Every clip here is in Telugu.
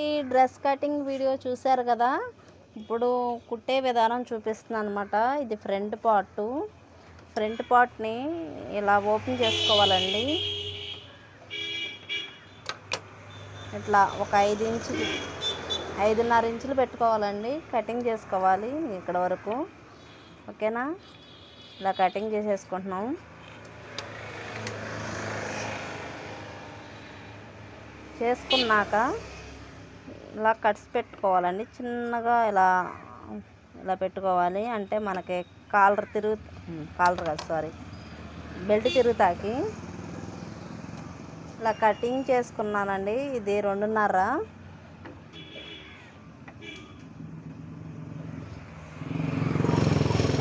ఈ డ్రెస్ కటింగ్ వీడియో చూశారు కదా? ఇప్పుడు కుట్టే విధానం చూపిస్తున్నాను అనమాట ఇది ఫ్రంట్ పార్ట్. ఫ్రంట్ పార్ట్ని ఇలా ఓపెన్ చేసుకోవాలండి. ఇట్లా ఒక ఐదు ఇంచులు ఐదున్నర ఇంచులు పెట్టుకోవాలండి. కటింగ్ చేసుకోవాలి ఇక్కడ వరకు. ఓకేనా? ఇలా కటింగ్ చేసేసుకుంటున్నాం. చేసుకున్నాక ఇలా కట్స్ పెట్టుకోవాలండి. చిన్నగా ఇలా ఇలా పెట్టుకోవాలి. అంటే మనకి కాలర్ తిరుగు కాలర్ కాదు సారీ. బెల్ట్ తిరుగుతాకి. ఇలా కటింగ్ చేసుకున్నానండి. ఇది రెండున్నర.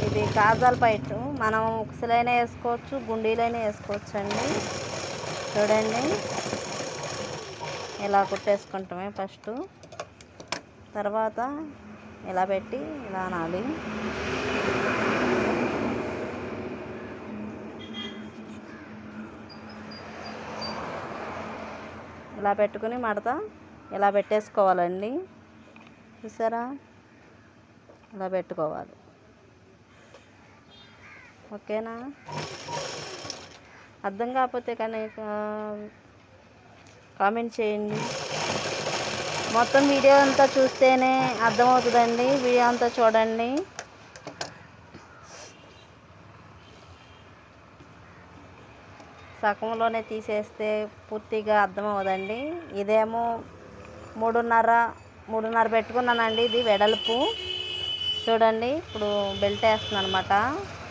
ఇది కాజాల పైట్. మనం ఉక్సులైనా వేసుకోవచ్చు గుండీలైనా వేసుకోవచ్చు అండి చూడండి. ఇలా కుట్టేసుకుంటామే ఫస్ట్. తర్వాత ఇలా పెట్టి ఇలా అనాలి ఇలా పెట్టుకుని మడత ఇలా పెట్టేసుకోవాలండి. చూసారా? ఇలా పెట్టుకోవాలి. ఓకేనా? అర్థం కాకపోతే కనుక కామెంట్ చేయండి. మొత్తం వీడియో అంతా చూస్తేనే అర్థమవుతుందండి. వీడియో అంతా చూడండి. సగంలోనే తీసేస్తే పూర్తిగా అర్థమవుదండి ఇదేమో మూడున్నర మూడున్నర పెట్టుకున్నానండి ఇది వెడల్పు. చూడండి ఇప్పుడు బెల్ట్ వేస్తున్నాను అనమాట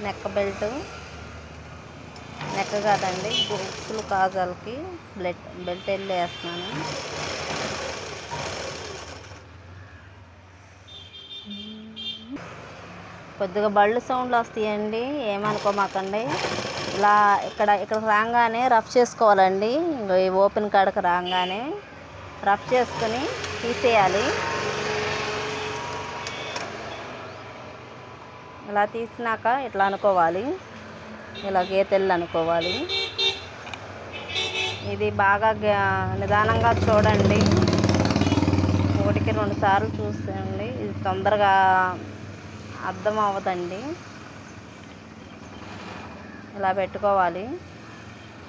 నెక్క బెల్ట్. నెక్ కాదండి. గుర్తులు కాజాలకి బ్లెట్ బెల్ట్ వెళ్ళి వేస్తున్నాను. కొద్దిగా బళ్ళు సౌండ్లు వస్తాయండి. ఏమనుకోమాకండి. ఇలా ఇక్కడ ఇక్కడ రాగానే రఫ్ చేసుకోవాలండి. ఈ ఓపెన్ కాడకు రాగానే రఫ్ చేసుకుని తీసేయాలి. ఇలా తీసినాక ఇట్లా అనుకోవాలి. ఇలా గీతెళ్ళు అనుకోవాలి. ఇది బాగా నిదానంగా చూడండి. ఒకటికి రెండు సార్లు చూసేయండి. ఇది తొందరగా అర్థం అవ్వదండి. ఇలా పెట్టుకోవాలి.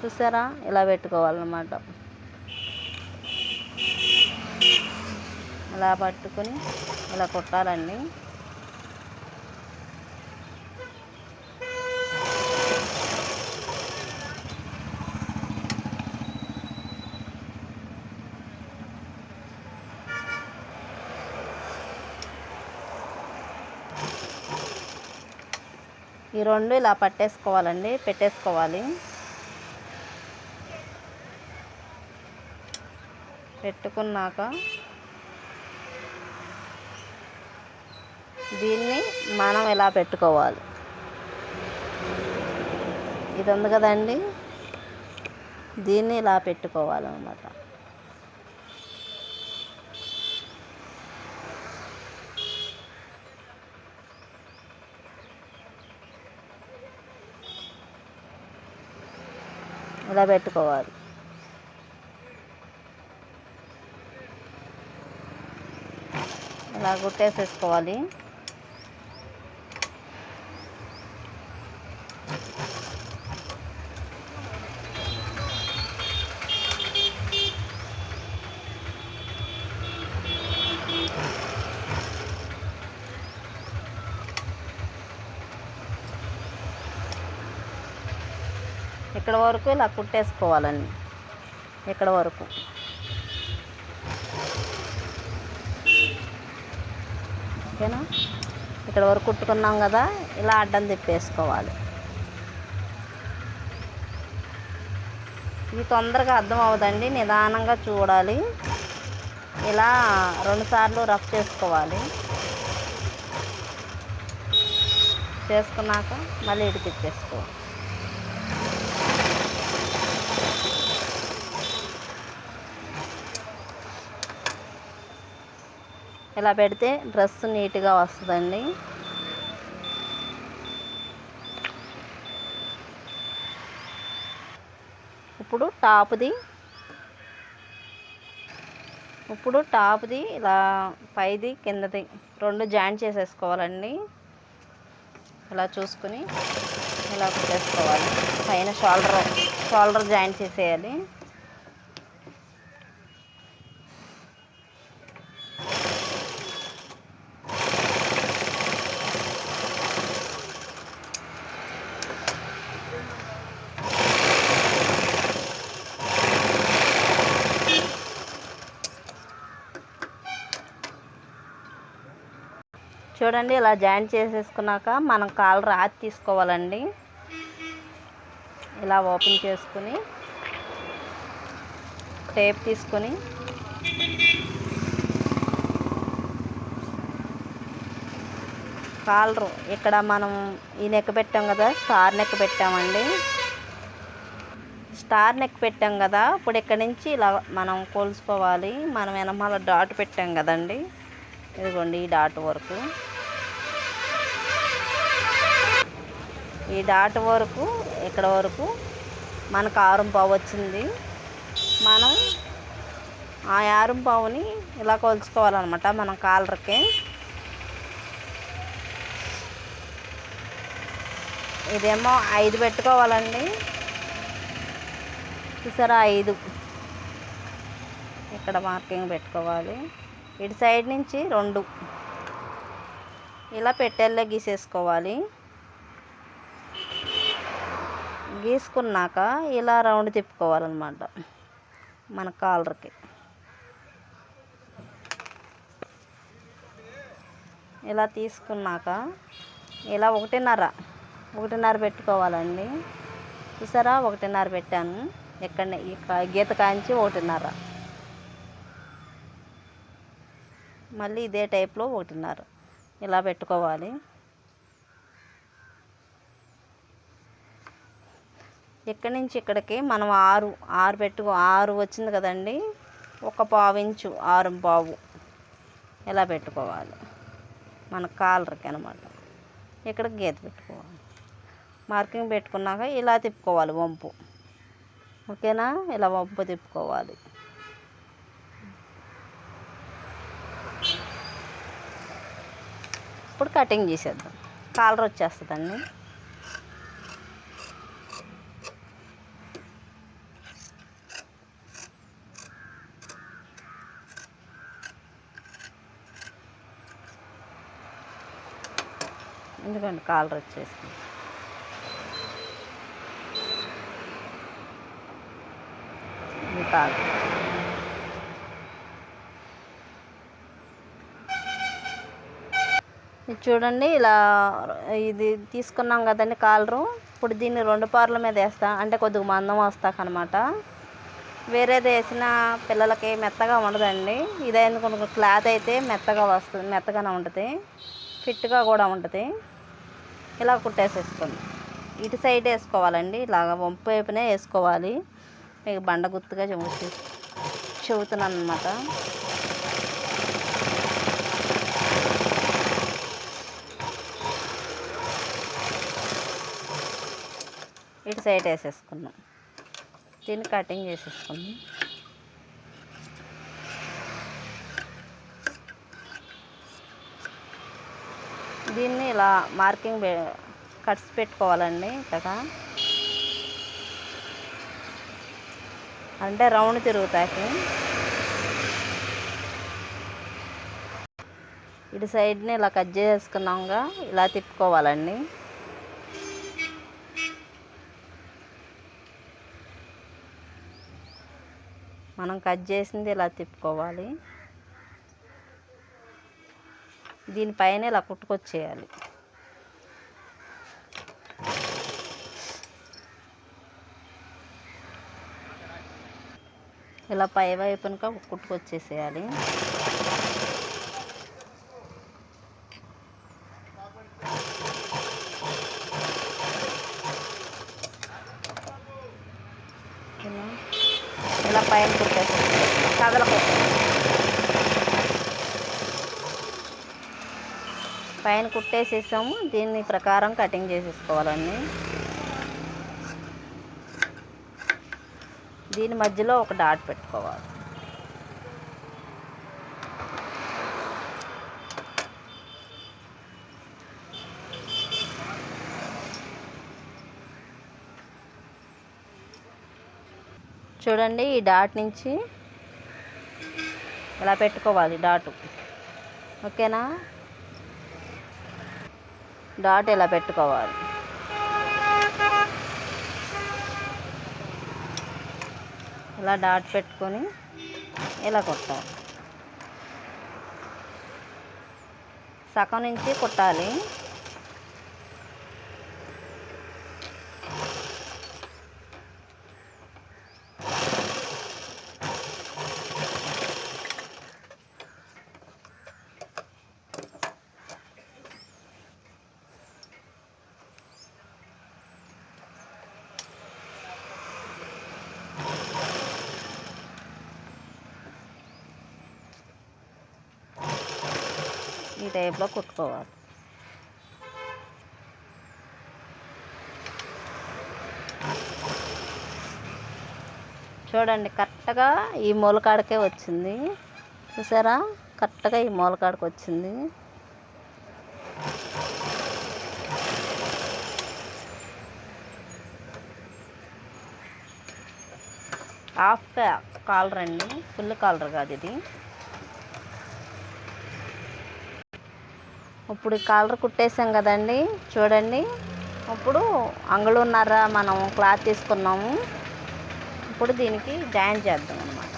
చూసారా? ఇలా పెట్టుకోవాలన్నమాట. ఇలా పట్టుకొని ఇలా కుట్టాలండి. ఈ రెండు ఇలా పట్టేసుకోవాలండి పెట్టేసుకోవాలి. పెట్టుకున్నాక దీన్ని మనం ఇలా పెట్టుకోవాలి? ఇది ఉంది కదండి? దీన్ని ఇలా పెట్టుకోవాలన్నమాట. ఇలా పెట్టుకోవాలి. ఇలా గుట్టేసేసుకోవాలి. ఇక్కడ వరకు ఇలా కుట్టేసుకోవాలండి. ఇక్కడ వరకు. ఓకేనా? ఇక్కడ వరకు కుట్టుకున్నాం కదా ఇలా అడ్డం తిప్పేసుకోవాలి. ఇది తొందరగా అర్థం అవ్వదండి నిదానంగా చూడాలి. ఇలా రెండుసార్లు రఫ్ చేసుకోవాలి. చేసుకున్నాక మళ్ళీ ఇటు తిప్పేసుకోవాలి. ఇలా పెడితే డ్రెస్ నీట్గా వస్తుందండి. ఇప్పుడు టాప్ది ఇప్పుడు టాప్ది ఇలా పైది కిందది రెండు జాయింట్ చేసేసుకోవాలండి. ఇలా చూసుకుని ఇలా కుట్టేసుకోవాలి పైన షోల్డర్ షోల్డర్ జాయింట్ చేసేయాలి. చూడండి ఇలా జాయింట్ చేసేసుకున్నాక మనం కాలర్ రాతి తీసుకోవాలండి. ఇలా ఓపెన్ చేసుకుని టేప్ తీసుకొని కాలరు ఇక్కడ మనం ఈ నెక్ పెట్టాం కదా స్టార్ నెక్ పెట్టామండి. స్టార్ నెక్ పెట్టాం కదా ఇప్పుడు ఇక్కడ నుంచి ఇలా మనం కోల్చుకోవాలి. మనం వెనమాల డాట్ పెట్టాం కదండి. ఇదిగోండి ఈ డాట్ వరకు. ఈ డాట్ వరకు ఇక్కడ వరకు మనకు ఆరం పావు వచ్చింది. మనం ఆ ఆరం పావుని ఇలా కొలుచుకోవాలన్నమాట మనం కాలర్కి. ఇదేమో ఐదు పెట్టుకోవాలండి. చూసారా ఐదు. ఇక్కడ మార్కింగ్ పెట్టుకోవాలి. ఇటు సైడ్ నుంచి రెండు. ఇలా పెట్టెల్లో గీసేసుకోవాలి. గీసుకున్నాక ఇలా రౌండ్ తిప్పుకోవాలన్నమాట మన కాలర్కి. ఇలా తీసుకున్నాక ఇలా ఒకటిన్నర ఒకటిన్నర పెట్టుకోవాలండి. చూసారా? ఒకటిన్నర పెట్టాను. ఎక్కడ ఈ గీత కాంచి ఒకటిన్నర. మళ్ళీ ఇదే టైప్లో ఒకటిన్నర. ఇలా పెట్టుకోవాలి. ఇక్కడి నుంచి ఇక్కడికి మనం ఆరు ఆరు పెట్టుకో ఆరు వచ్చింది కదండి. ఒక పావు ఇంచు ఆరు పావు. ఇలా పెట్టుకోవాలి. మన కాలర్కి అనమాట ఇక్కడ గీత పెట్టుకోవాలి. మార్కింగ్ పెట్టుకున్నాక ఇలా తిప్పుకోవాలి వంపు. ఓకేనా? ఇలా వంపు తిప్పుకోవాలి. ఇప్పుడు కటింగ్ చేసేద్దాం. కాలర్ వచ్చేస్తుందండి. ఎందుకంటే కాలర్ వచ్చేసింది? ఇది ఇది చూడండి ఇలా ఇది తీసుకున్నాం కదండి కాలరు. ఇప్పుడు దీన్ని రెండు పార్ల మీద వేస్తా అంటే కొద్దిగా మందం వస్తాకనమాట. వేరేది వేసిన పిల్లలకి మెత్తగా ఉండదండి. ఇదే ఎందుకు క్లాత్ అయితే మెత్తగా వస్తుంది మెత్తగానే ఉంటుంది. ఫిట్గా కూడా ఉంటుంది. ఇలా కుట్టేసేసుకోండి. ఇటు సైడ్ వేసుకోవాలండి. ఇలాగ వంపు వైపునే వేసుకోవాలి. మీకు బండ గుర్తుగా చెబుతూ చెబుతున్నాను అనమాట ఇటు సైడ్ వేసేసుకున్నాం దీన్ని కటింగ్ చేసేసుకున్నాం దీన్ని ఇలా మార్కింగ్ కట్స్ పెట్టుకోవాలండి కదా. అంటే రౌండ్ తిరుగుతాకి ఇటు సైడ్ని ఇలా కట్ చేసుకున్నాంగా ఇలా తిప్పుకోవాలండి. మనం కట్ చేసింది ఇలా తిప్పుకోవాలి. దీనిపైన ఇలా కుట్టుకొచ్చేయాలి. ఇలా పై వైపునక కుట్టుకొచ్చేసేయాలి. కుట్టేసేసాము. దీని ప్రకారం కటింగ్ చేసేసుకోవాలండి. దీని మధ్యలో ఒక డాట్ పెట్టుకోవాలి. చూడండి ఈ డాట్ నుంచి ఇలా పెట్టుకోవాలి డాటు? ఓకేనా? డాట్ ఇలా పెట్టుకోవాలి? ఇలా డాట్ పెట్టుకొని ఇలా కుట్టాలి. సగం నుంచి కుట్టాలి. ఈ టైప్లో కుట్టుకోవాలి. చూడండి కరెక్ట్గా ఈ మూలకాడకే వచ్చింది. చూసారా? కరెక్ట్గా ఈ మూలకాడకి వచ్చింది. హాఫ్ కాలర్ అండి. ఫుల్ కాలర్ కాదు ఇది. ఇప్పుడు కాలర్ కుట్టేసాం కదండి. చూడండి. ఇప్పుడు అంగుళన్నర మనం క్లాత్ తీసుకున్నాము. ఇప్పుడు దీనికి జాయిన్ చేద్దాం అన్నమాట.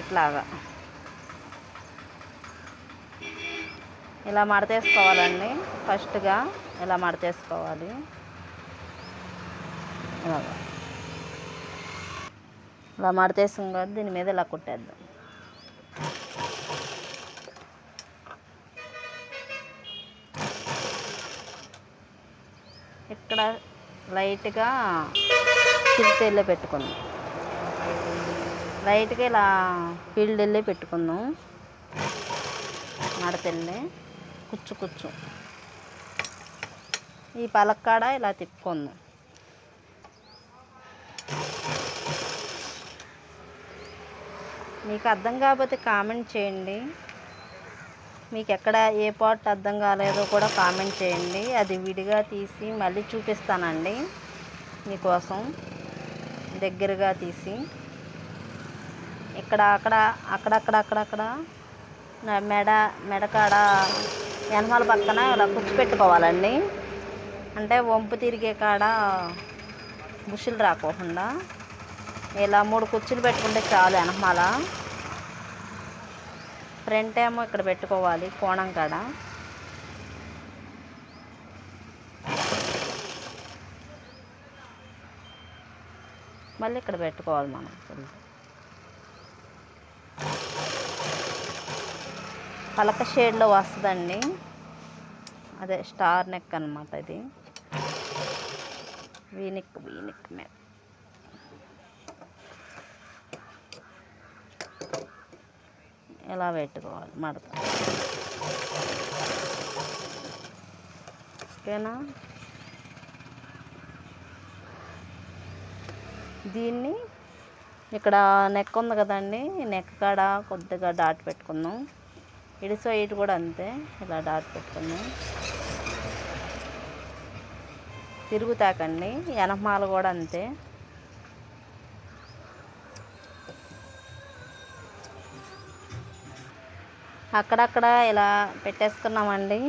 ఇట్లాగా. ఇలా మడతేసుకోవాలండి. ఫస్ట్గా ఇలా మడతేసుకోవాలి. ఇలాగా. ఇలా మడతేసాం కదా దీని మీద ఇలా కుట్టేద్దాం. ఇక్కడ లైట్గా చిరుతెల్లే పెట్టుకుందాం లైట్గా ఇలా ఫీల్డ్ వెళ్ళి పెట్టుకుందాం మడతెల్లి కుచ్చు కుచ్చు ఈ పలక్కాడ ఇలా తిప్పుకుందాం మీకు అర్థం కాకపోతే కామెంట్ చేయండి. మీకు ఎక్కడ ఏ పార్ట్ అర్థం కాలేదో కూడా కామెంట్ చేయండి. అది విడిగా తీసి మళ్ళీ చూపిస్తానండి మీకోసం. దగ్గరగా తీసి. ఇక్కడ అక్కడ అక్కడక్కడ అక్కడక్కడ మెడ మెడకాడ వెనమాల పక్కన ఇలా కుచ్చు పెట్టుకోవాలండి. అంటే వంపు తిరిగే కాడ బుషులు రాకోకుండా. ఇలా మూడు కుర్చీలు పెట్టుకుంటే చాలు వెనమాల ఫ్రంట్ ఏమో ఇక్కడ పెట్టుకోవాలి కోణం కాడ. మళ్ళీ ఇక్కడ పెట్టుకోవాలి మనం. పలక షేడ్లో వస్తుందండి. అదే స్టార్ నెక్ అనమాట ఇది. వీనిక్ వీనిక్ మీద ఇలా పెట్టుకోవాలి? మడత. ఓకేనా? దీన్ని ఇక్కడ నెక్ ఉంది కదండి నెక్ కాడ కొద్దిగా డాట్ పెట్టుకుందాం. ఇటు సైడ్ కూడా అంతే ఇలా డాట్ పెట్టుకుందాం. తిరుగుతాకండి వెనకమాల కూడా అంతే. అక్కడక్కడ ఇలా పెట్టేసుకున్నామండి.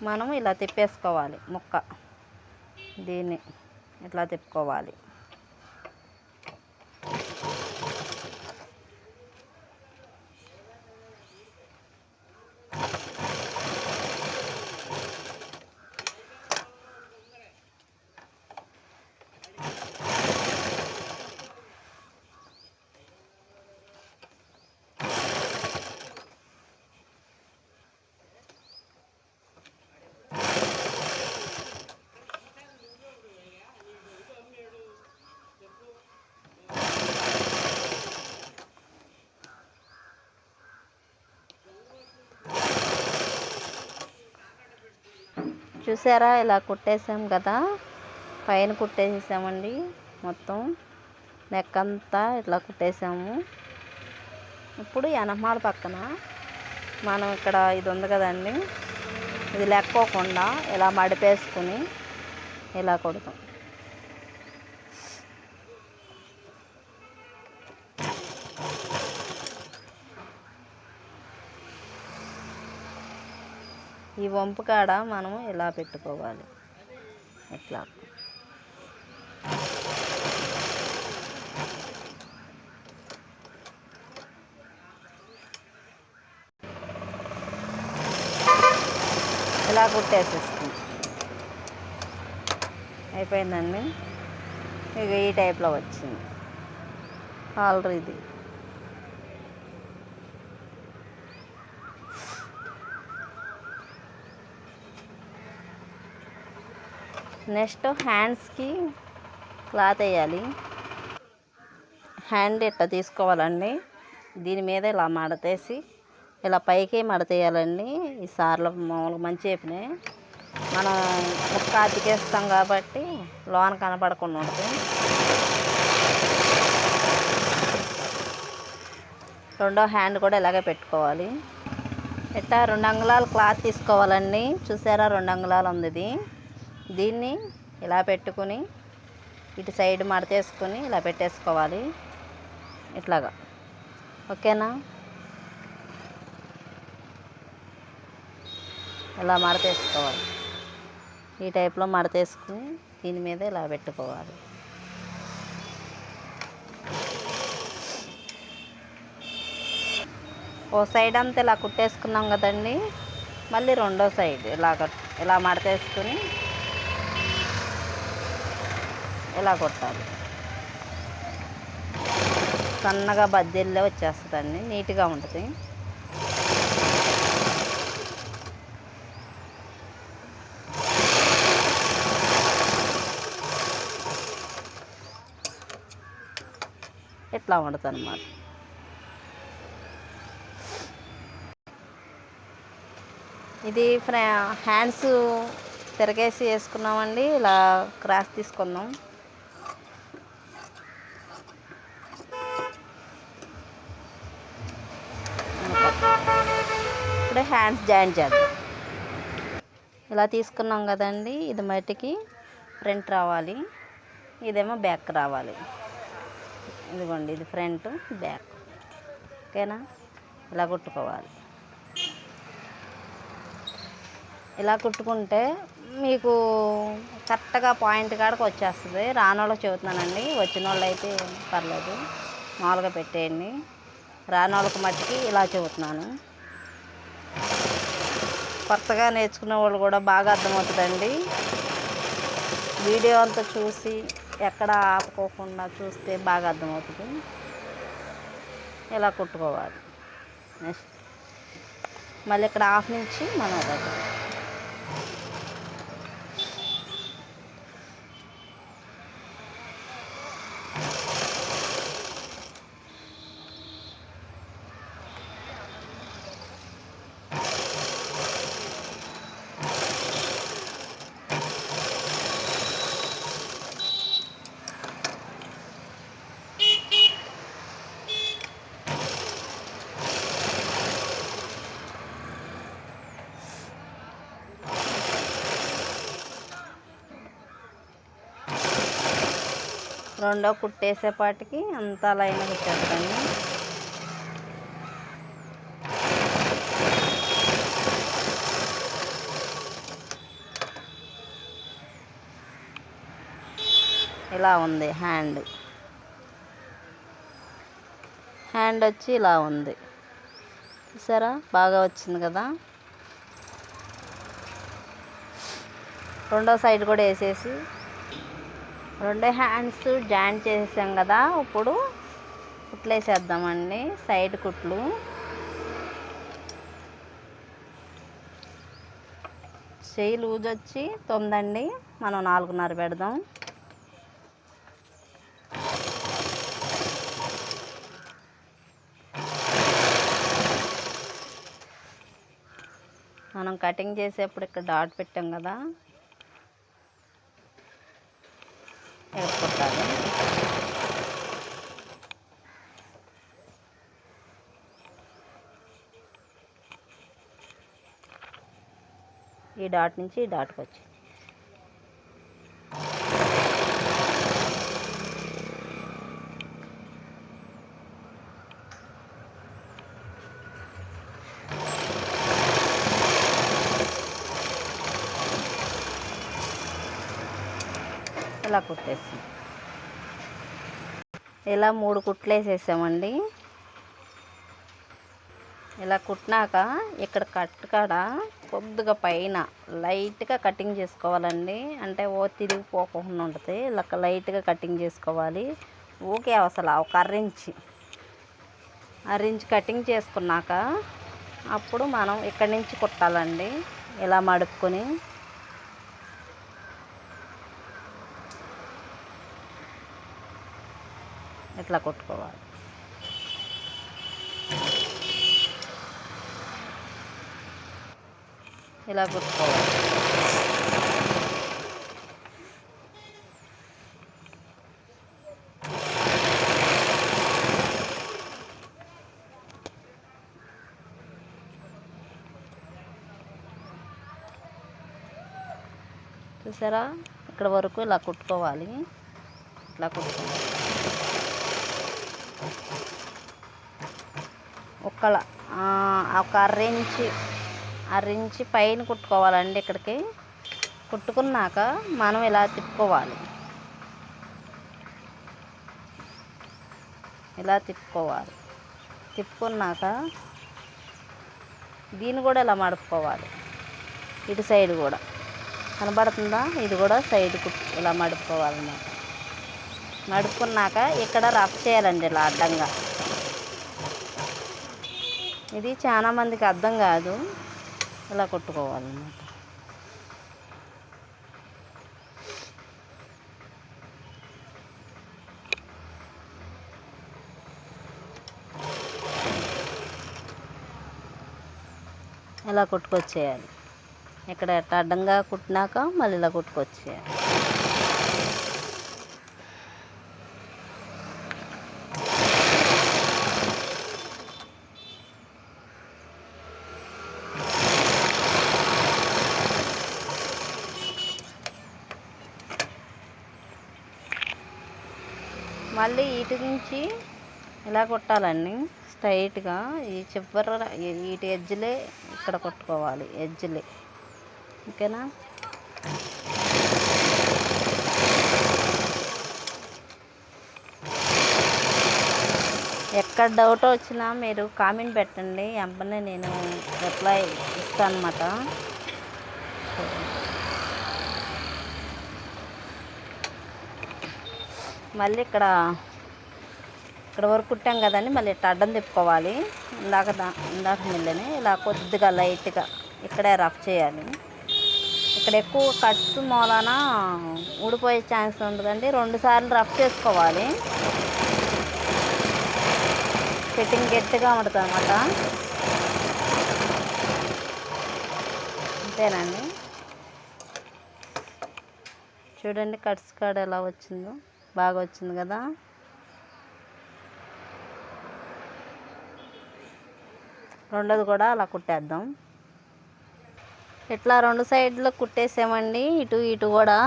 మనం ఇలా తిప్పేసుకోవాలి ముక్క. దీన్ని ఇట్లా తిప్పుకోవాలి. చూసారా? ఇలా కుట్టేసాం కదా. పైన కుట్టేసామండి మొత్తం. నెక్ అంతా ఇట్లా కుట్టేసాము. ఇప్పుడు ఎనమాల పక్కన మనం ఇక్కడ ఇది ఉంది కదండి. ఇది లెక్కోకుండా ఇలా మడిపేసుకుని ఇలా కొడతాం. ఈ వంపు కాడ మనము ఇలా పెట్టుకోవాలి? ఇట్లా ఇలా కుట్టేసేస్తుంది అయిపోయిందండి? ఇక ఈ టైప్లో వచ్చింది. ఆల్రెడీ. నెక్స్ట్ హ్యాండ్స్కి క్లాత్ వేయాలి. హ్యాండ్ ఇట్లా తీసుకోవాలండి? దీని మీద ఇలా మడతేసి ఇలా పైకి మడతేయాలండి. ఈ సార్లు మామూలుగా మంచి చెప్పినాయి మనం ముక్క అతికేస్తాం కాబట్టి లోన కనపడకుండా ఉంటుంది. రెండో హ్యాండ్ కూడా ఇలాగే పెట్టుకోవాలి. ఇట్లా రెండు అంగుళాలు క్లాత్ తీసుకోవాలండి. చూసారా రెండు అంగుళాలు ఉంది ఇది. దీన్ని ఇలా పెట్టుకుని ఇటు సైడ్ మడతేసుకొని ఇలా పెట్టేసుకోవాలి. ఇట్లాగా. ఓకేనా? ఇలా మడతేసుకోవాలి. ఈ టైప్లో మడతేసుకుని దీని మీద ఇలా పెట్టుకోవాలి. ఓ సైడ్ అంతా ఇలా కుట్టేసుకున్నాం కదండి. మళ్ళీ రెండో సైడ్ ఇలా ఇలా మడతేసుకుని ఇలా కొట్టాలి. సన్నగా బద్దెల్లో వచ్చేస్తుందండి నీట్గా ఉంటుంది. ఇట్లా ఉండదు అనమాట ఇది ఫ్రా హ్యాండ్స్ తిరగేసి వేసుకున్నామండి ఇలా క్రాస్ తీసుకుందాం ఇప్పుడే హ్యాండ్స్ జాయిన్ చేద్దాం. ఇలా తీసుకున్నాం కదండి ఇది మట్టికి ఫ్రంట్ రావాలి ఇదేమో బ్యాక్ రావాలి. ఇదిగోండి ఇది ఫ్రంట్ బ్యాక్. ఓకేనా? ఇలా కుట్టుకోవాలి. ఇలా కుట్టుకుంటే మీకు కరెక్ట్గా పాయింట్ కాడకు వచ్చేస్తుంది. రాని వాళ్ళకి చెబుతున్నానండి వచ్చిన వాళ్ళు అయితే పర్లేదు. మామూలుగా పెట్టేయండి. రాని వాళ్ళకి మట్టికి ఇలా చెబుతున్నాను. కొత్తగా నేర్చుకునే వాళ్ళు కూడా బాగా అర్థమవుతుందండి. వీడియో అంతా చూసి ఎక్కడ ఆపుకోకుండా చూస్తే బాగా అర్థమవుతుంది. ఇలా కుట్టుకోవాలి? నెక్స్ట్. మళ్ళీ ఇక్కడ ఆఫ్ నుంచి మనం దగ్గర రెండో కుట్టేసేపాటికి అంతా లైన్ కుట్టేస్తాను ఇలా ఉంది హ్యాండ్. హ్యాండ్ వచ్చి ఇలా ఉంది. చూసారా? బాగా వచ్చింది కదా? రెండో సైడ్ కూడా వేసేసి రెండు హ్యాండ్స్ జాయింట్ చేసేసాం కదా ఇప్పుడు కుట్లు వేసేద్దామండి సైడ్ కుట్లు. చేయి లూజ్ వచ్చి తొమ్మిదండి మనం నాలుగున్నర పెడదాం. మనం కటింగ్ చేసేప్పుడు ఇక్కడ డాట్ పెట్టాం కదా. ఇక్కడ కుట్టాలి ఈ డాట్ నుంచి ఈ డాట్కి వచ్చి కుట్టేస్తాం ఇలా మూడు కుట్లు వేసేసామండి ఇలా కుట్టినాక ఇక్కడ కట్ కాడ కొద్దిగా పైన లైట్గా కటింగ్ చేసుకోవాలండి. అంటే ఓ తిరిగిపోకుండా ఉంటుంది. ఇలా లైట్గా కటింగ్ చేసుకోవాలి. ఊకే అసలు ఒక అరించి అరించి కటింగ్ చేసుకున్నాక అప్పుడు మనం ఇక్కడి నుంచి కుట్టాలండి. ఇలా మడుపుకొని ఇట్లా కుట్టుకోవాలి. ఇలా కుట్టుకోవాలి. చూసారా? ఇక్కడ వరకు ఇలా కుట్టుకోవాలి. ఇట్లా కుట్టుకోవాలి. ఒక్కల ఒక అర్రించి అరించి పైన కుట్టుకోవాలండి ఇక్కడికి. కుట్టుకున్నాక మనం ఇలా తిప్పుకోవాలి. ఇలా తిప్పుకోవాలి. తిప్పుకున్నాక దీన్ని కూడా ఇలా మడుపుకోవాలి. ఇటు సైడ్ కూడా. కనబడుతుందా? ఇది కూడా సైడ్ కుట్టు ఇలా మడుపుకోవాలన్నమాట. నడుపుకున్నాక ఇక్కడ రఫ్ చేయాలండి ఇలా అడ్డంగా. ఇది చాలా మందికి అర్థం కాదు. ఇలా కొట్టుకోవాలన్నమాట. ఇలా కుట్టుకొచ్చేయాలి. ఇక్కడ ఎట్ట అడ్డంగా కుట్టినాక మళ్ళీ ఇలా కుట్టుకొచ్చేయాలి మళ్ళీ ఇటు నుంచి ఇలా కొట్టాలండి. స్ట్రైట్గా ఈ చివర ఇటు ఎడ్జ్లే ఇక్కడ కొట్టుకోవాలి ఎడ్జ్లే. ఓకేనా? ఎక్కడ డౌట్ వచ్చినా మీరు కామెంట్ పెట్టండి. వెంటనే నేను రిప్లై ఇస్తాను అనమాట మళ్ళీ ఇక్కడ ఇక్కడ వరకు కుట్టాం కదండి మళ్ళీ ఇట్లా అడ్డం తిప్పుకోవాలి. ఇందాక దా- ఇందాక మిల్లని ఇలా కొద్దిగా లైట్గా ఇక్కడే రఫ్ చేయాలి. ఇక్కడ ఎక్కువ కట్స్ మూలాన ఊడిపోయే ఛాన్స్ ఉంటుందండి రెండు సార్లు రఫ్ చేసుకోవాలి. ఫిట్టింగ్ గట్టిగా ఉంటుంది అన్నమాట అంతేనండి. చూడండి కట్స్ కాడ ఎలా వచ్చిందో. బాగా వచ్చింది కదా. రెండోది కూడా అలా కుట్టేద్దాం. ఇట్లా రెండు సైడ్లు కుట్టేసామండి. ఇటు ఇటు కూడా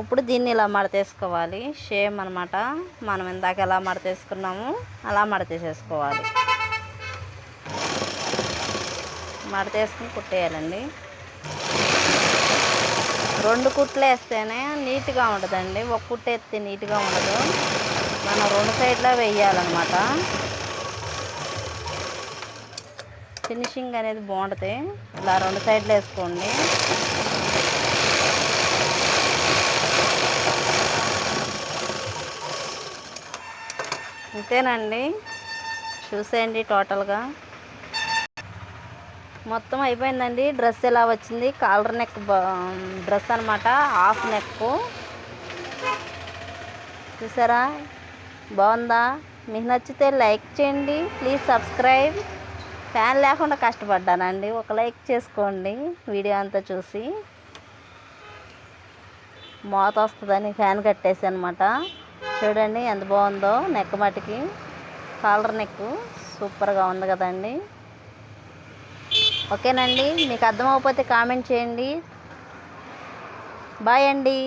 ఇప్పుడు దీన్ని ఇలా మడతేసుకోవాలి. షేమ్ అనమాట మనం ఇందాక ఎలా మడతేసుకున్నాము అలా మడతేసేసుకోవాలి. మడతేసుకుని కుట్టేయాలండి. రెండు కుట్లు వేస్తేనే నీట్గా ఉంటుందండి. ఒక కుట్టేస్తే నీట్గా ఉండదు. మనం రెండు సైడ్లో వేయాలన్నమాట. ఫినిషింగ్ అనేది బాగుంటుంది. ఇలా రెండు సైడ్లు వేసుకోండి. అంతేనండి చూసేయండి టోటల్గా. మొత్తం అయిపోయిందండి. డ్రెస్ ఎలా వచ్చింది? కాలర్ నెక్ డ్రెస్ అనమాట హాఫ్ నెక్. చూసారా? బాగుందా? మీకు నచ్చితే లైక్ చేయండి. Please subscribe. ఫ్యాన్ లేకుండా కష్టపడ్డానండి. ఒక లైక్ చేసుకోండి వీడియో అంతా చూసి. మోత వస్తుందని ఫ్యాన్ కట్టేసి అనమాట చూడండి ఎంత బాగుందో నెక్ మటుకి. కాలర్ నెక్ సూపర్గా ఉంది కదండి. ఓకేనండి మీకు అర్థమైపోతే కామెంట్ చేయండి. బాయ్ అండి.